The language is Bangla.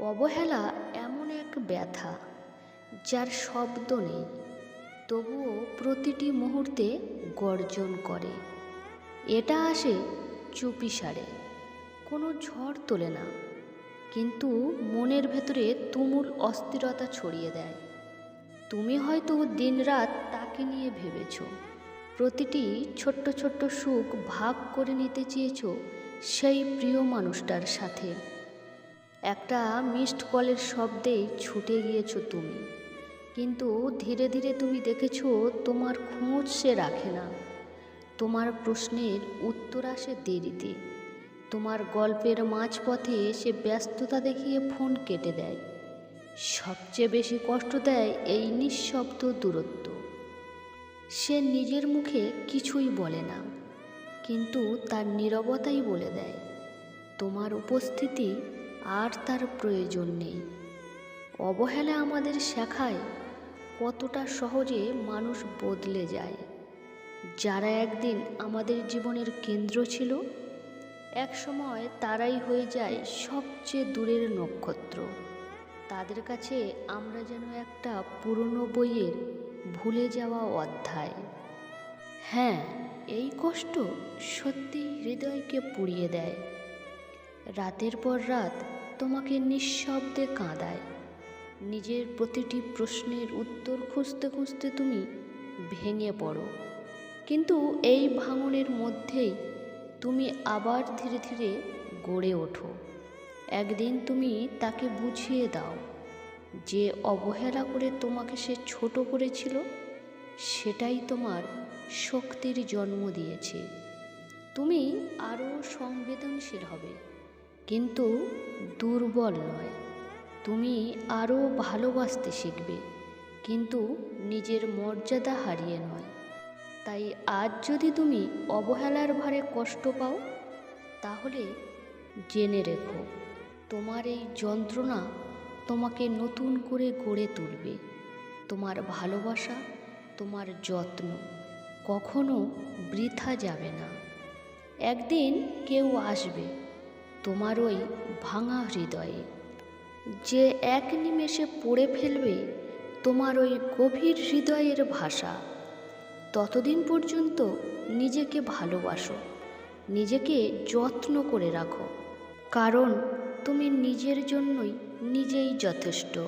অবহেলা এমন এক ব্যথা যার শব্দ নেই, তবুও প্রতিটি মুহূর্তে গর্জন করে। এটা আসে চুপি সারে, কোনো ঝড় তোলে না, কিন্তু মনের ভেতরে তুমুল অস্থিরতা ছড়িয়ে দেয়। তুমি হয়তো দিনরাত তাকে নিয়ে ভেবেছ, প্রতিটি ছোট্ট ছোট্ট সুখ ভাগ করে নিতে চেয়েছ সেই প্রিয় মানুষটার সাথে। একটা মিসড কলের শব্দেই ছুটে গিয়েছো তুমি। কিন্তু ধীরে ধীরে তুমি দেখেছ তোমার খোঁজ সে রাখে না। তোমার প্রশ্নের উত্তর আসে দেরিতে। তোমার গল্পের মাঝপথে সে ব্যস্ততা দেখিয়ে ফোন কেটে দেয়। সবচেয়ে বেশি কষ্ট দেয় এই নিঃশব্দ দূরত্ব। সে নিজের মুখে কিছুই বলে না, কিন্তু তার নীরবতাই বলে দেয়, তোমার উপস্থিতি আর তার প্রয়োজন নেই। অবহেলা আমাদের শেখায় কতটা সহজে মানুষ বদলে যায়। যারা একদিন আমাদের জীবনের কেন্দ্র ছিল, এক সময় তারাই হয়ে যায় সবচেয়ে দূরের নক্ষত্র। তাদের কাছে আমরা যেন একটা পুরনো বইয়ের ভুলে যাওয়া অধ্যায়। হ্যাঁ এই কষ্ট সত্যি হৃদয়কে পুড়িয়ে দেয়। রাতের পর রাত তোমাকে নিঃশব্দে কাঁদায়। নিজের প্রতিটি প্রশ্নের উত্তর খুঁজতে খুঁজতে তুমি ভেঙে পড়ো। কিন্তু এই ভাঙনের মধ্যেই তুমি আবার ধীরে ধীরে গড়ে ওঠো। একদিন তুমি তাকে বুঝিয়ে দাও যে অবহেলা করে তোমাকে সে ছোট করেছিল, সেটাই তোমার শক্তির জন্ম দিয়েছে। তুমি আরও সংবেদনশীল হবে। কিন্তু দুর্বল নয়। তুমি আরও ভালোবাসতে শিখবে, কিন্তু নিজের মর্যাদা হারিয়ে নয়। তাই আজ যদি তুমি অবহেলার ভারে কষ্ট পাও, তাহলে জেনে রেখো, তোমার এই যন্ত্রণা তোমাকে নতুন করে গড়ে তুলবে। তোমার ভালোবাসা, তোমার যত্ন কখনো বৃথা যাবে না। একদিন কেউ আসবে তোমার ওই ভাঙা হৃদয়ে। যে এক নিমেষে পড়ে ফেলবে তোমার ওই গভীর হৃদয়ের ভাষা। ততদিন পর্যন্ত নিজেকে ভালোবাসো, নিজেকে যত্ন করে রাখো। কারণ তুমি নিজের জন্যই নিজেই যথেষ্ট।